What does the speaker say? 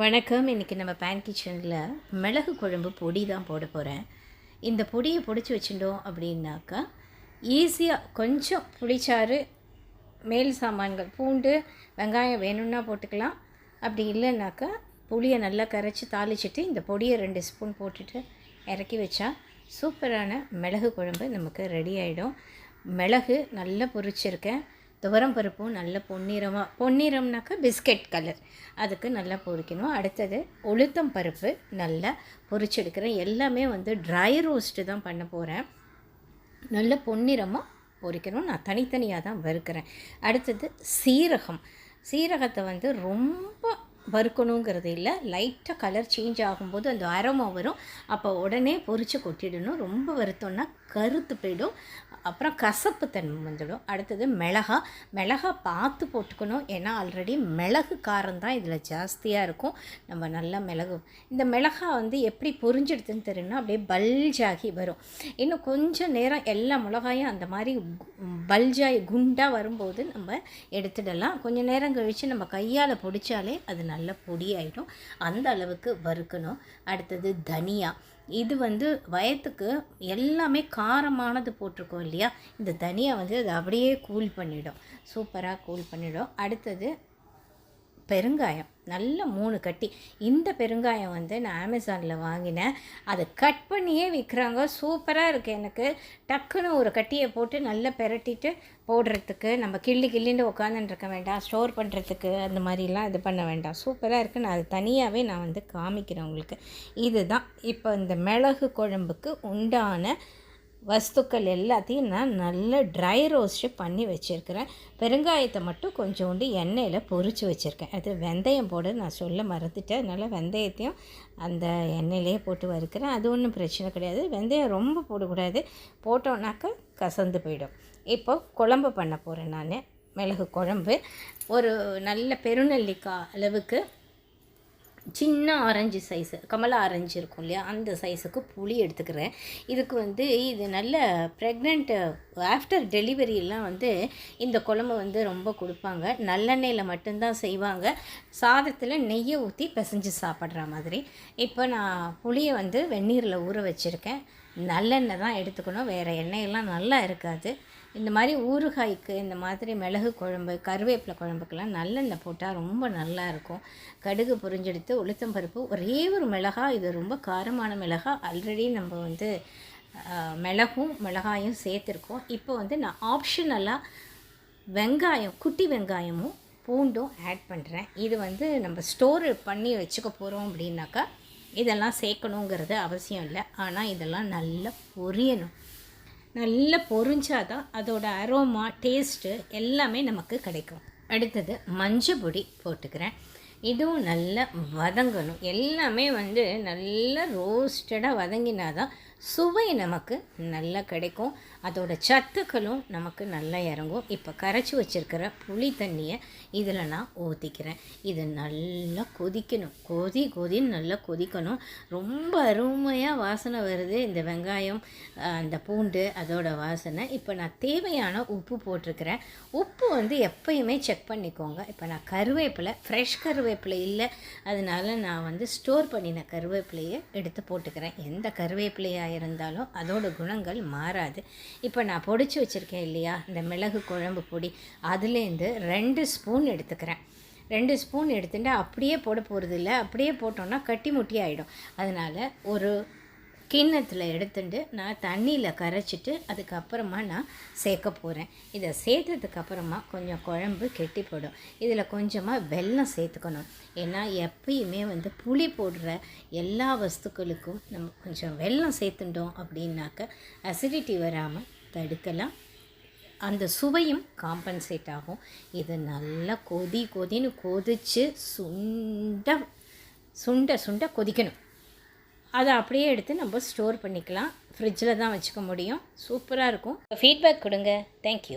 வணக்கம். இன்றைக்கி நம்ம பேன் கிச்சனில் மிளகு குழம்பு பொடி தான் போட போகிறேன் இந்த பொடியை பொடிச்சு வச்சுட்டோம் அப்படின்னாக்கா ஈஸியாக கொஞ்சம் புளிச்சாறு மேல் சாமான்கள் பூண்டு வெங்காயம் வேணும்னா போட்டுக்கலாம். அப்படி இல்லைன்னாக்கா புளியை நல்லா கரைச்சி தாளிச்சிட்டு இந்த பொடியை ரெண்டு ஸ்பூன் போட்டுட்டு இறக்கி வச்சா சூப்பரான மிளகு குழம்பு நமக்கு ரெடி ஆகிடும் மிளகு நல்லா பொரிச்சிருக்கேன். துவரம் பருப்பும் நல்ல பொன்னிறமாக பொன்னிறம்னாக்கா பிஸ்கட் கலர். அதுக்கு நல்லா பொரிக்கணும் அடுத்தது உளுத்தம் பருப்பு நல்லா பொறிச்செடுக்கிறேன். எல்லாமே வந்து ட்ரை ரோஸ்ட்டு தான் பண்ண போகிறேன் நல்ல பொன்னிறமாக பொரிக்கணும் நான் தனித்தனியாக தான் வறுக்கிறேன். அடுத்தது சீரகம். சீரகத்தை வந்து ரொம்ப வறுக்கணுங்கிறது இல்லை. லைட்டாக கலர் சேஞ்ச் ஆகும்போது அந்த அரோமா வரும். அப்போ உடனே பொரித்து கொட்டிடணும். ரொம்ப வருத்தோம்னா கருத்து போயிடும். அப்புறம் கசப்பு தன்மை வந்துடும் அடுத்தது மிளகா. மிளகா பார்த்து போட்டுக்கணும். ஏன்னா ஆல்ரெடி மிளகு காரம் தான் இதில் ஜாஸ்தியாக இருக்கும். நம்ம நல்லா மிளகு. இந்த மிளகா வந்து எப்படி பொரிஞ்சிடுதுன்னு தெரியும்னா அப்படியே பல்ஜாகி வரும். இன்னும் கொஞ்சம் நேரம் எல்லா மிளகாயும் அந்த மாதிரி பல்ஜாகி குண்டாக வரும்போது நம்ம எடுத்துடலாம். கொஞ்சம் நேரம் கழித்து நம்ம கையால் பிடிச்சாலே அது நல்ல பொடி ஆகிடும் அந்த அளவுக்கு வறுக்கணும். அடுத்தது தனியா. இது வந்து வயத்துக்கு எல்லாமே காரமானது போட்டிருக்கோம் இல்லையா? இந்த தனியாக வந்து அது அப்படியே கூல் பண்ணிவிடும் சூப்பராக கூல் பண்ணிவிடும் அடுத்தது பெருங்காயம். நல்ல மூணு கட்டி. இந்த பெருங்காயம் வந்து நான் அமேசானில் வாங்கினேன். அதை கட் பண்ணியே விற்கிறாங்க சூப்பராக இருக்குது எனக்கு. டக்குன்னு ஒரு கட்டியை போட்டு நல்லா பெரட்டிட்டு போடுறதுக்கு நம்ம கிள்ளி கிள்ளிண்டு இருக்க வேண்டாம். ஸ்டோர் பண்ணுறதுக்கு அந்த மாதிரிலாம் இது பண்ண வேண்டாம். சூப்பராக இருக்குது நான் அது தனியாகவே நான் வந்து காமிக்கிறேன் உங்களுக்கு. இதுதான். இப்போ இந்த மிளகு குழம்புக்கு உண்டான வஸ்துக்கள் எல்லாத்தையும் நான் நல்ல ட்ரை ரோஸ்ட்டு பண்ணி வச்சுருக்கிறேன். பெருங்காயத்தை மட்டும் கொஞ்சோண்டு எண்ணெயில் பொரித்து வச்சுருக்கேன். அது வெந்தயம் போட நான் சொல்ல மறந்துட்டேன். அதனால் வெந்தயத்தையும் அந்த எண்ணெயிலே போட்டு வறுக்கிறேன். அது ஒன்றும் பிரச்சனை கிடையாது. வெந்தயம் ரொம்ப போடக்கூடாது. போட்டோன்னாக்கா கசந்து போயிடும். இப்போ குழம்பு பண்ண போகிறேன் நான். மிளகு குழம்பு. ஒரு நல்ல பெருநெல்லிக்காய் அளவுக்கு சின்ன ஆரஞ்சு சைஸு கமலா ஆரஞ்சு இருக்கும் இல்லையா? அந்த சைஸுக்கு புளி எடுத்துக்கிறேன். இதுக்கு வந்து இது நல்ல ப்ரெக்னென்ட்டு ஆஃப்டர் டெலிவரியெல்லாம் வந்து இந்த குழம்பு வந்து ரொம்ப கொடுப்பாங்க. நல்லெண்ணெயில் மட்டும்தான் செய்வாங்க. சாதத்தில் நெய்யை ஊற்றி பிசைஞ்சு சாப்பிட்ற மாதிரி. இப்போ நான் புளியை வந்து வெந்நீரில் ஊற வச்சுருக்கேன். நல்லெண்ணெய் தான் எடுத்துக்கணும். வேறு எண்ணெயெல்லாம் நல்லா இருக்காது. இந்த மாதிரி ஊறுகாய்க்கு இந்த மாதிரி மிளகு குழம்பு கருவேப்பிலை குழம்புக்கெல்லாம் நல்லெண்ணெய் போட்டால் ரொம்ப நல்லா இருக்கும். கடுகு புரிஞ்செடுத்து உளுத்தம் பருப்பு ஒரே ஒரு மிளகா. இது ரொம்ப காரமான மிளகா. ஆல்ரெடி நம்ம வந்து மிளகும் மிளகாயும் சேர்த்துருக்கோம். இப்போ வந்து நான் ஆப்ஷனலாக வெங்காயம் குட்டி வெங்காயமும் பூண்டும் ஆட் பண்ணுறேன் இது வந்து நம்ம ஸ்டோர் பண்ணி வச்சுக்க போகிறோம் அப்படின்னாக்கா இதெல்லாம் சேர்க்கணுங்கிறது அவசியம் இல்லை. ஆனால் இதெல்லாம் நல்லா பொரியணும். நல்லா பொரிஞ்சாதான் அதோட அரோமா டேஸ்ட்டு எல்லாமே நமக்கு கிடைக்கும். அடுத்தது மஞ்சள் பொடி போட்டுக்கிறேன். இதுவும் நல்லா வதங்கணும். எல்லாமே வந்து நல்லா ரோஸ்டடாக வதங்கினா தான் சுவை நமக்கு நல்லா கிடைக்கும். அதோட சத்துக்களும் நமக்கு நல்லா இறங்கும். இப்போ கரைச்சி வச்சுருக்கிற புளி தண்ணியை இதில் நான் ஊற்றிக்கிறேன் இது நல்லா கொதிக்கணும். கொதி கொதின்னு நல்லா கொதிக்கணும். ரொம்ப அருமையாக வாசனை வருது. இந்த வெங்காயம் அந்த பூண்டு அதோட வாசனை. இப்போ நான் தேவையான உப்பு போட்டிருக்கிறேன். உப்பு வந்து எப்பயுமே செக் பண்ணிக்கோங்க. இப்போ நான் கருவேப்பிலை ஃப்ரெஷ் கருவேப்பிலை இல்லை. அதனால நான் வந்து ஸ்டோர் பண்ணின கருவேப்பிலையை எடுத்து போட்டுக்கிறேன். எந்த கருவேப்பிலையாக இருந்தாலும் அதோட குணங்கள் மாறாது. இப்போ நான் பொடிச்சு வச்சுருக்கேன் இல்லையா? இந்த மிளகு குழம்பு பொடி. அதுலேருந்து ரெண்டு ஸ்பூன் எடுத்துக்கிறேன். ரெண்டு ஸ்பூன் எடுத்துட்டு அப்படியே போட போகிறது இல்லை அப்படியே போட்டோன்னா கட்டி முட்டி ஆகிடும் அதனால் ஒரு கிண்ணத்தில் எடுத்துட்டு நான் தண்ணியில் கரைச்சிட்டு அதுக்கப்புறமா நான் சேர்க்க போகிறேன் இதை சேர்த்ததுக்கப்புறமா கொஞ்சம் குழம்பு கெட்டி போடும். இதில் கொஞ்சமாக வெல்லம் சேர்த்துக்கணும். ஏன்னா எப்பயுமே வந்து புளி போடுற எல்லா வஸ்துக்களுக்கும் நம்ம கொஞ்சம் வெல்லம் சேர்த்துட்டோம் அப்படின்னாக்க அசிடிட்டி வராமல் தடுக்கலாம். அந்த சுவையும் காம்பன்சேட் ஆகும். இது நல்லா கொதி கொதின்னு கொதித்து சுண்ட சுண்ட சுண்ட கொதிக்கணும். அதை அப்படியே எடுத்து நம்ம ஸ்டோர் பண்ணிக்கலாம். ஃப்ரிட்ஜில் தான் வச்சுக்க முடியும். சூப்பராக இருக்கும். ஃபீட்பேக் கொடுங்க. தேங்க்யூ